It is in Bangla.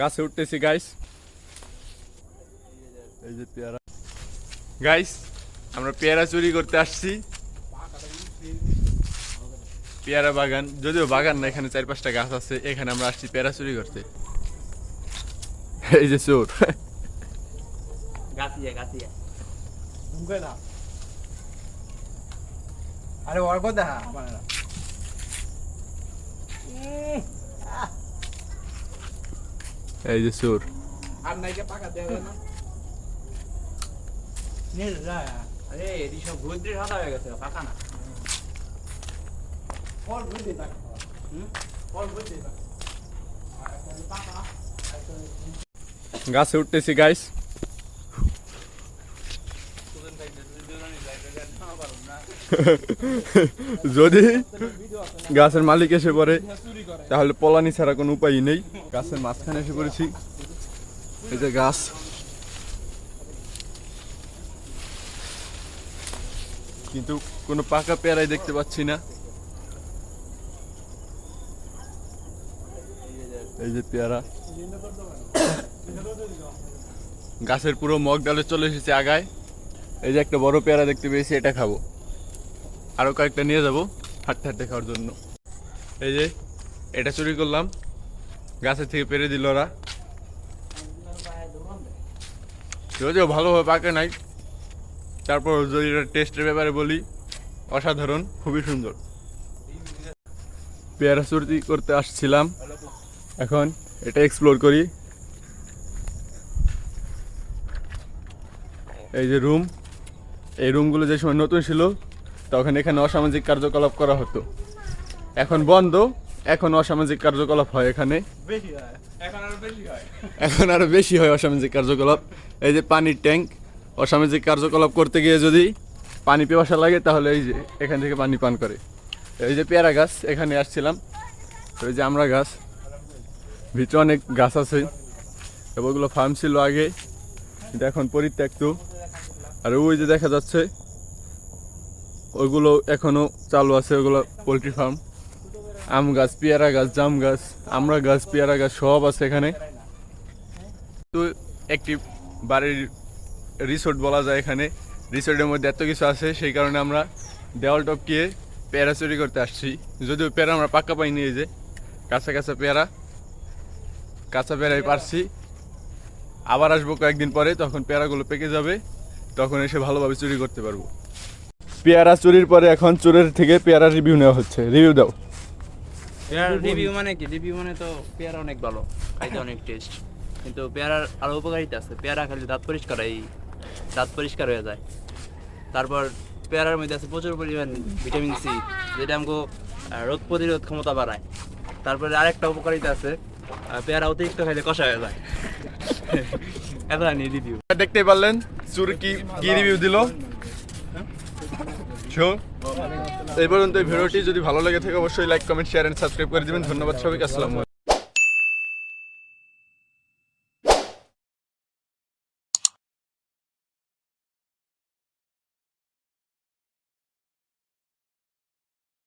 গাছে উঠতেছি গাইস এই যে পেয়ারা। গাইস আমরা পেয়ারা চুরি করতে আসছি। পেয়ারা বাগান যদিও বাগান না এখানে চার পাঁচটা গাছ আছে এখানে আমরা আসছি পেয়ারা চুরি করতে। এই যে চোর। গাছিয়া গাছিয়া। আরে অর্ক দেখা না। এই যে চোর আর নাইকে পাকা দেবে না। নীল যায় আরে এটি সব ভূত সাদা হয়ে গেছে পাকা না। ফল বুঝতে থাক হুম? ফল থাক পাকা গাছে উঠতেছি গাইস যদি গাছের মালিক এসে পড়ে, তাহলে পলানি ছাড়া কোনো উপায় নেই। গাছের মাঝখানে এসে পড়েছি। এই যে গাছ। কিন্তু কোনো পাকা পেয়ারাই দেখতে পাচ্ছি না। এই যে পেয়ারা। গাছের পুরো মগ ডালে চলে এসেছে আগায়। এই যে একটা বড় পেয়ারা দেখতে পেয়েছি, এটা খাব। আরও কয়েকটা নিয়ে যাব হাঁটতে হাঁটতে খাওয়ার জন্য। এই যে, এটা চুরি করলাম। গাছের থেকে পেরে দিল ওরা। যদিও ভালোভাবে পাকে নাই, তারপর যদি টেস্টের ব্যাপারে বলি, অসাধারণ, খুবই সুন্দর। পেয়ারা চুরি করতে আসছিলাম। এখন এটা এক্সপ্লোর করি। এই যে রুম এই রুমগুলো যে সময় নতুন ছিল তখন এখানে অসামাজিক কার্যকলাপ করা হতো। এখন বন্ধ এখন অসামাজিক কার্যকলাপ হয় এখানে। এখন আরও বেশি হয়। অসামাজিক কার্যকলাপ। এই যে পানির ট্যাঙ্ক অসামাজিক কার্যকলাপ করতে গিয়ে যদি পানি পিপাসা লাগে তাহলে এই যে এখান থেকে পানি পান করে। এই যে পেয়ারা গাছ এখানে আসছিলাম। ওই যে আমরা গাছ ভিতরে অনেক গাছ আছে। এবং ওগুলো ফার্ম ছিল আগে কিন্তু এখন পরিত্যক্ত। আর ওই যে দেখা যাচ্ছে ওইগুলো এখনও চালু আছে ওগুলো পোলট্রি ফার্ম। আম গাছ, পেয়ারা গাছ, জাম গাছ, আমরা গাছ, পেয়ারা গাছ সব আছে এখানে। তো একটি বাড়ির রিসোর্ট বলা যায় এখানে। রিসোর্টের মধ্যে এত কিছু আছে, সেই কারণে আমরা দেওয়াল টপকিয়ে পেয়ারা চুরি করতে আসছি। যদিও পেয়ারা আমরা পাক্কা পাইনি এই যে, কাঁচা কাঁচা পেয়ারা। কাঁচা পেয়ারাই পারছি। আবার আসব কয়েকদিন পরে, তখন পেয়ারাগুলো পেকে যাবে, তখন এসে ভালোভাবে চুরি করতে পারব। পেয়ারা চুরির পরে এখন চোরের থেকে পেয়ারা রিভিউ নেওয়া হচ্ছে। রিভিউ দাও। রিভিউ মানে কি? রিভিউ মানে তো পেয়ারা অনেক ভালো খাইতে অনেক টেস্ট কিন্তু পেয়ারার আরও উপকারিতা আছে। পেয়ারা খেলে দাঁত পরিষ্কার এই দাঁত পরিষ্কার হয়ে যায়। তারপর পেয়ারার মধ্যে আছে প্রচুর পরিমাণ ভিটামিন সি যেটা আমাকে রোগ প্রতিরোধ ক্ষমতা বাড়ায়। তারপরে আরেকটা উপকারিতা আছে পেয়ারা অতিরিক্ত খাইলে কষা হয়ে যায়। এত আনি রিভিউ দেখতেই পারলেন চুর কি কি রিভিউ দিল? শো এই পর্যন্ত এই ভিডিওটি যদি ভালো লেগে থাকে, অবশ্যই like comment share and subscribe করে দিবেন। ধন্যবাদ সবাইকে, আসসালামু